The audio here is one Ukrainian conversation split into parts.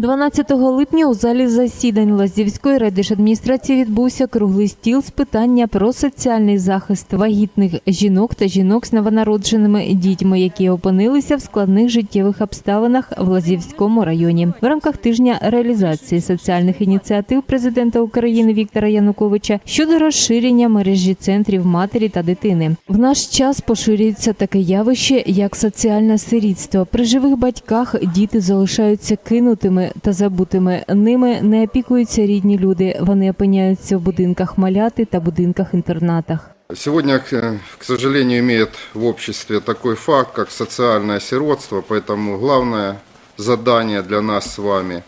12 липня у залі засідань Лазівської райдержадміністрації відбувся круглий стіл з питання про соціальний захист вагітних жінок та жінок з новонародженими дітьми, які опинилися в складних життєвих обставинах в Лазівському районі. В рамках тижня реалізації соціальних ініціатив президента України Віктора Януковича щодо розширення мережі центрів матері та дитини. В наш час поширюється таке явище, як соціальне сирітство. При живих батьках діти залишаються кинутими та забутими. Ними не опікуються рідні люди. Вони опиняються в будинках маляти та будинках-інтернатах. Сегодня, к сожалению, имеет в обществе такой факт, как социальное сиротство, поэтому главное задание для нас с вами,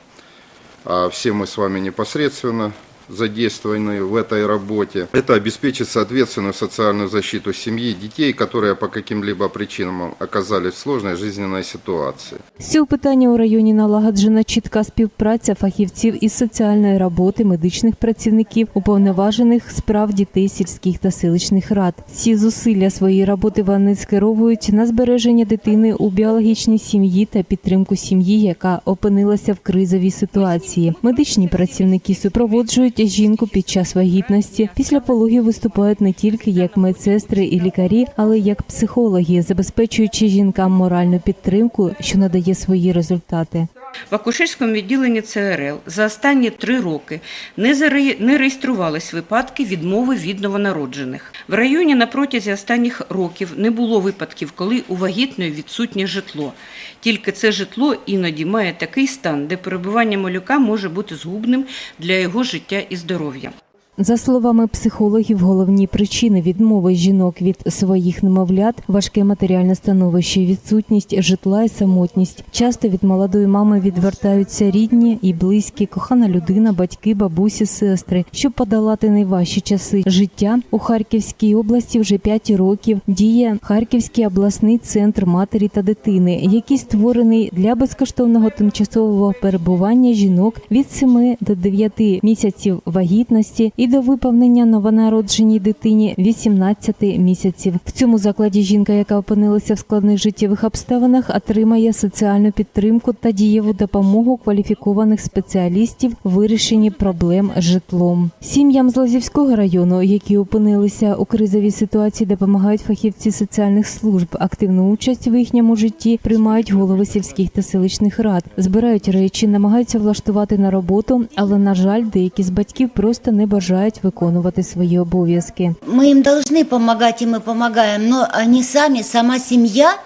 а все мы с вами непосредственно задействованы в этой работе, это обеспечить соответственную социальную защиту семьи и детей, которые по каким-либо причинам оказались в сложной жизненной ситуации. З цього питання у районі налагоджена чітка співпраця фахівців із соціальної роботи, медичних працівників, уповноважених справ дітей сільських та селищних рад. Ці зусилля своєї роботи вони скеровують на збереження дитини у біологічній сім'ї та підтримку сім'ї, яка опинилася в кризовій ситуації. Медичні працівники супроводжують жінку під час вагітності. Після пологів виступають не тільки як медсестри і лікарі, але й як психологи, забезпечуючи жінкам моральну підтримку, що надає свої результати. В акушерському відділенні ЦРЛ за останні три роки не, реєструвались випадки відмови від новонароджених. В районі на протязі останніх років не було випадків, коли у вагітної відсутнє житло. Тільки це житло іноді має такий стан, де перебування малюка може бути згубним для його життя і здоров'я. За словами психологів, головні причини відмови жінок від своїх немовлят важке матеріальне становище, відсутність житла і самотність. Часто від молодої мами відвертаються рідні і близькі, кохана людина, батьки, бабусі, сестри. Щоб подолати найважчі часи життя у Харківській області вже 5 років діє Харківський обласний центр матері та дитини, який створений для безкоштовного тимчасового перебування жінок від 7 до 9 місяців вагітності і до виповнення новонародженій дитині 18 місяців. В цьому закладі жінка, яка опинилася в складних життєвих обставинах, отримає соціальну підтримку та дієву допомогу кваліфікованих спеціалістів в вирішенні проблем з житлом. Сім'ям з Лазівського району, які опинилися у кризовій ситуації, допомагають фахівці соціальних служб. Активну участь в їхньому житті приймають голови сільських та селищних рад, збирають речі, намагаються влаштувати на роботу, але на жаль, деякі з батьків просто не бажають виконувати свої обов'язки. Мы им должны помогать, и мы помогаем, но они сами, сама семья,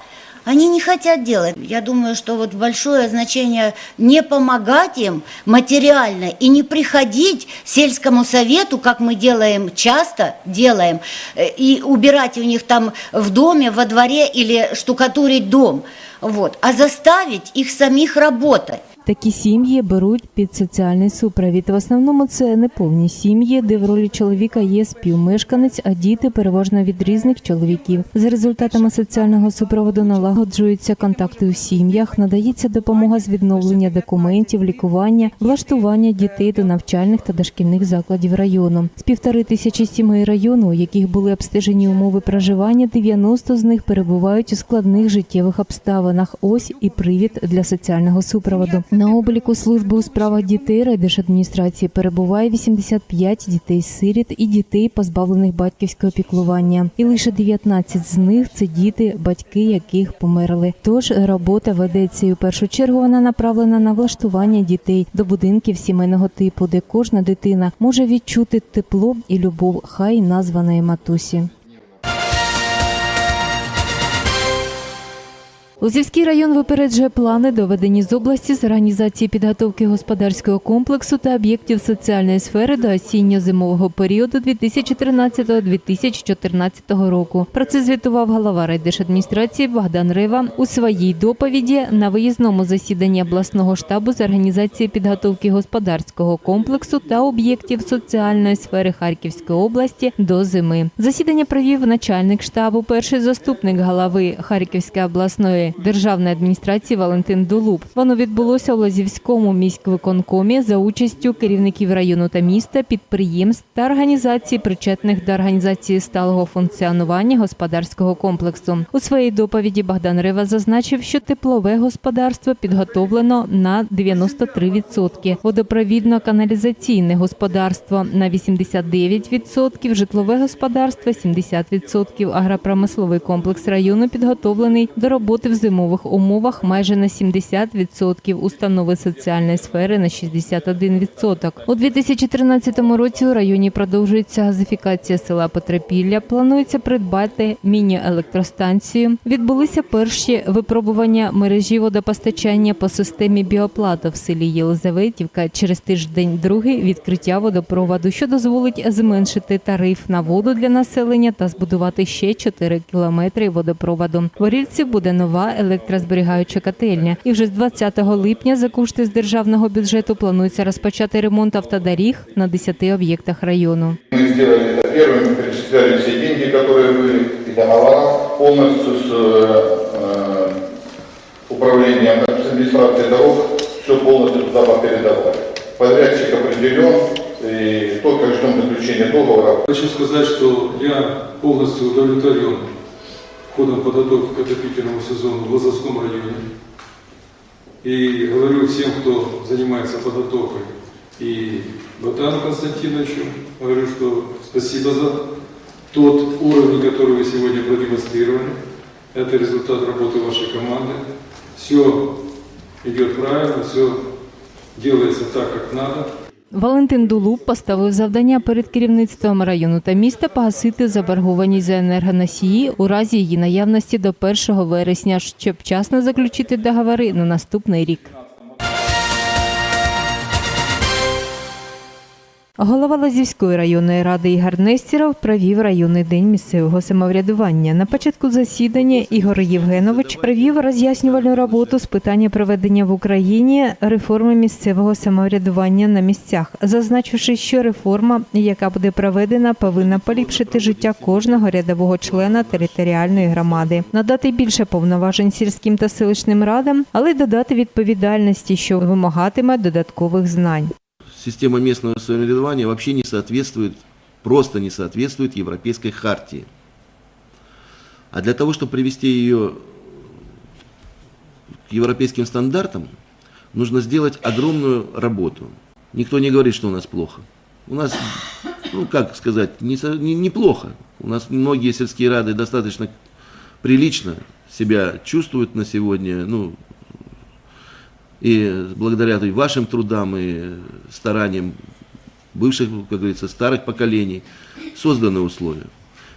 они не хотят делать. Я думаю, что вот большое значение не помогать им материально и не приходить сельскому совету, как мы делаем часто, делаем, и убирать у них там в доме, во дворе или штукатурить дом, вот, а заставить их самих работать. Такі сім'ї беруть під соціальний супровід. В основному це неповні сім'ї, де в ролі чоловіка є співмешканець, а діти переважно від різних чоловіків. За результатами соціального супроводу налагоджуються контакти у сім'ях, надається допомога з відновлення документів, лікування, влаштування дітей до навчальних та дошкільних закладів району. З півтори тисячі сімей району, у яких були обстежені умови проживання, 90 з них перебувають у складних життєвих обставинах. Ось і привід для соціального супроводу. На обліку служби у справах дітей райдержадміністрації перебуває 85 дітей-сиріт і дітей, позбавлених батьківського піклування. І лише 19 з них це діти, батьки яких померли. Тож робота ведеться і у першу чергу вона направлена на влаштування дітей до будинків сімейного типу, де кожна дитина може відчути тепло і любов, хай названої матусі. Лозівський район випереджує плани, доведені з області з організації підготовки господарського комплексу та об'єктів соціальної сфери до осінньо-зимового періоду 2013-2014 року. Про це звітував голова райдержадміністрації Богдан Рева у своїй доповіді на виїзному засіданні обласного штабу з організації підготовки господарського комплексу та об'єктів соціальної сфери Харківської області до зими. Засідання провів начальник штабу, перший заступник голови Харківської обласної державної адміністрації Валентин Дулуб. Воно відбулося у Лазівському міськвиконкомі за участю керівників району та міста, підприємств та організацій, причетних до організації сталого функціонування господарського комплексу. У своїй доповіді Богдан Рева зазначив, що теплове господарство підготовлено на 93%, водопровідно-каналізаційне господарство на 89%, житлове господарство 70%, агропромисловий комплекс району підготовлений до роботи в зимових умовах майже на 70%, установи соціальної сфери на 61%. У 2013 році у районі продовжується газифікація села Петрипілля. Планується придбати міні-електростанцію. Відбулися перші випробування мережі водопостачання по системі біоплата в селі Єлизаветівка. Через тиждень другий відкриття водопроводу, що дозволить зменшити тариф на воду для населення та збудувати ще 4 кілометри водопроводу. В Орільці буде нова електрозберігаюча котельня. І вже з 20 липня за кошти з державного бюджету планується розпочати ремонт автодоріг на 10 об'єктах району. Мы сделали это первым, перечисляли все деньги, которые были, и договора полностью с э, управлением с администрацией дорог, все полностью туда передавали. Подрядчик определен, и только ждем заключения договора. Хочу сказать, что я полностью удовлетворен ходом подготовки к отопительному сезону в Лазовском районе. И говорю всем, кто занимается подготовкой, и Ботану Константиновичу, говорю, что спасибо за тот уровень, который вы сегодня продемонстрировали. Это результат работы вашей команды. Все идет правильно, все делается так, как надо. Валентин Дулуб поставив завдання перед керівництвом району та міста погасити заборгованість за енергоносії у разі її наявності до 1 вересня, щоб вчасно заключити договори на наступний рік. Голова Лазівської районної ради Ігор Нестіров провів районний день місцевого самоврядування. На початку засідання Ігор Євгенович провів роз'яснювальну роботу з питання проведення в Україні реформи місцевого самоврядування на місцях, зазначивши, що реформа, яка буде проведена, повинна поліпшити життя кожного рядового члена територіальної громади, надати більше повноважень сільським та селищним радам, але додати відповідальності, що вимагатиме додаткових знань. Система местного самоврядования вообще не соответствует, просто не соответствует Европейской хартии. А для того, чтобы привести ее к европейским стандартам, нужно сделать огромную работу. Никто не говорит, что у нас плохо. У нас, ну как сказать, не, не- неплохо. У нас многие сельские рады достаточно прилично себя чувствуют на сегодня, ну, и благодаря и вашим трудам и стараниям бывших, как говорится, старых поколений созданы условия.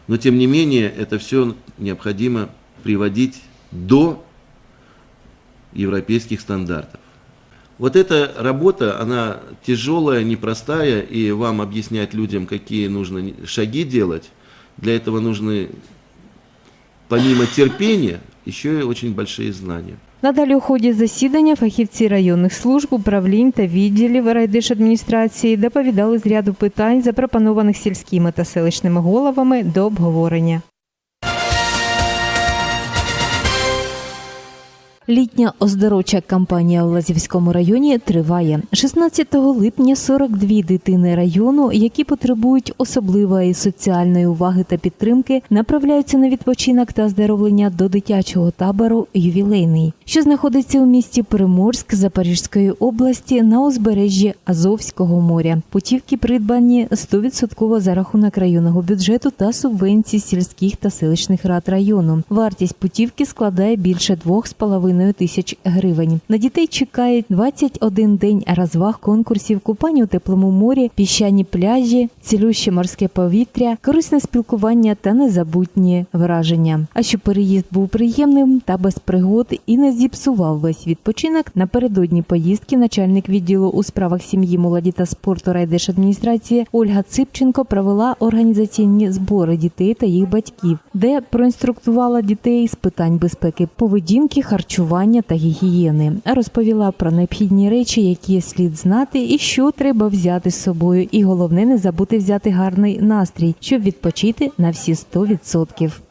Но тем не менее это все необходимо приводить до европейских стандартов. Вот эта работа, она тяжелая, непростая, и вам объяснять людям, какие нужно шаги делать, для этого нужны помимо терпения еще и очень большие знания. Надалі у ході засідання фахівці районних служб, управлінь та відділів райдержадміністрації доповідали з ряду питань, запропонованих сільськими та селищними головами до обговорення. Літня оздоровча кампанія у Лазівському районі триває 16 липня. 42 дитини району, які потребують особливої соціальної уваги та підтримки, направляються на відпочинок та оздоровлення до дитячого табору Ювілейний, що знаходиться у місті Приморськ Запорізької області на узбережжі Азовського моря. Путівки придбані 100% за рахунок районного бюджету та субвенцій сільських та селищних рад району. Вартість путівки складає більше 2,5 тисяч гривень. На дітей чекає 21 день розваг конкурсів, купання у теплому морі, піщані пляжі, цілюще морське повітря, корисне спілкування та незабутні враження. А щоб переїзд був приємним та без пригод і не зіпсував весь відпочинок, напередодні поїздки начальник відділу у справах сім'ї, молоді та спорту райдержадміністрації Ольга Ципченко провела організаційні збори дітей та їх батьків, де проінструктувала дітей з питань безпеки, поведінки, харчування та гігієни. Розповіла про необхідні речі, які слід знати, і що треба взяти з собою. І головне не забути взяти гарний настрій, щоб відпочити на всі 100%.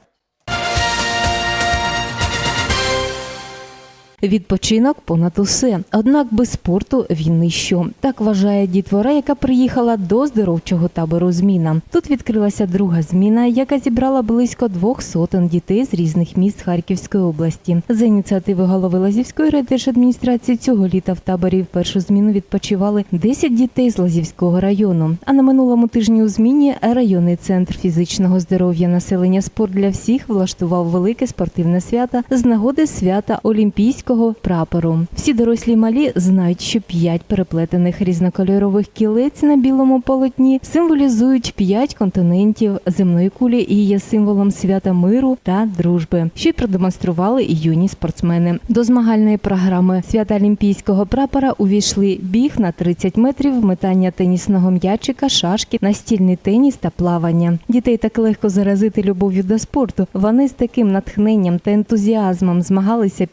Відпочинок понад усе. Однак без спорту він ніщо. Так вважає дітвора, яка приїхала до здоровчого табору Зміна. Тут відкрилася друга зміна, яка зібрала близько двох сотень дітей з різних міст Харківської області. За ініціативи голови Лазівської райдержадміністрації цього літа в таборі в першу зміну відпочивали 10 дітей з Лазівського району. А на минулому тижні у зміні районний центр фізичного здоров'я населення спорт для всіх влаштував велике спортивне свято з нагоди свята Олімпійського прапору. Всі дорослі малі знають, що п'ять переплетених різнокольорових кілець на білому полотні символізують п'ять континентів земної кулі і є символом свята миру та дружби, що й продемонстрували і юні спортсмени. До змагальної програми свята Олімпійського прапора увійшли біг на 30 метрів, метання тенісного м'ячика, шашки, настільний теніс та плавання. Дітей так легко заразити любов'ю до спорту. Вони з таким натхненням та ентузіазмом змагалися,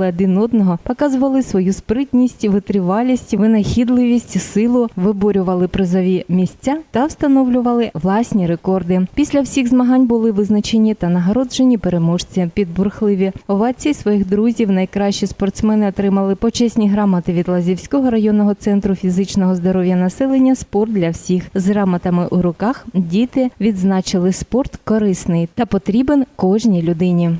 підтримували один одного, показували свою спритність, витривалість, винахідливість, силу, виборювали призові місця та встановлювали власні рекорди. Після всіх змагань були визначені та нагороджені переможці. Під бурхливі овації своїх друзів найкращі спортсмени отримали почесні грамоти від Лазівського районного центру фізичного здоров'я населення Спорт для всіх з грамотами у руках. Діти відзначили спорт корисний та потрібен кожній людині.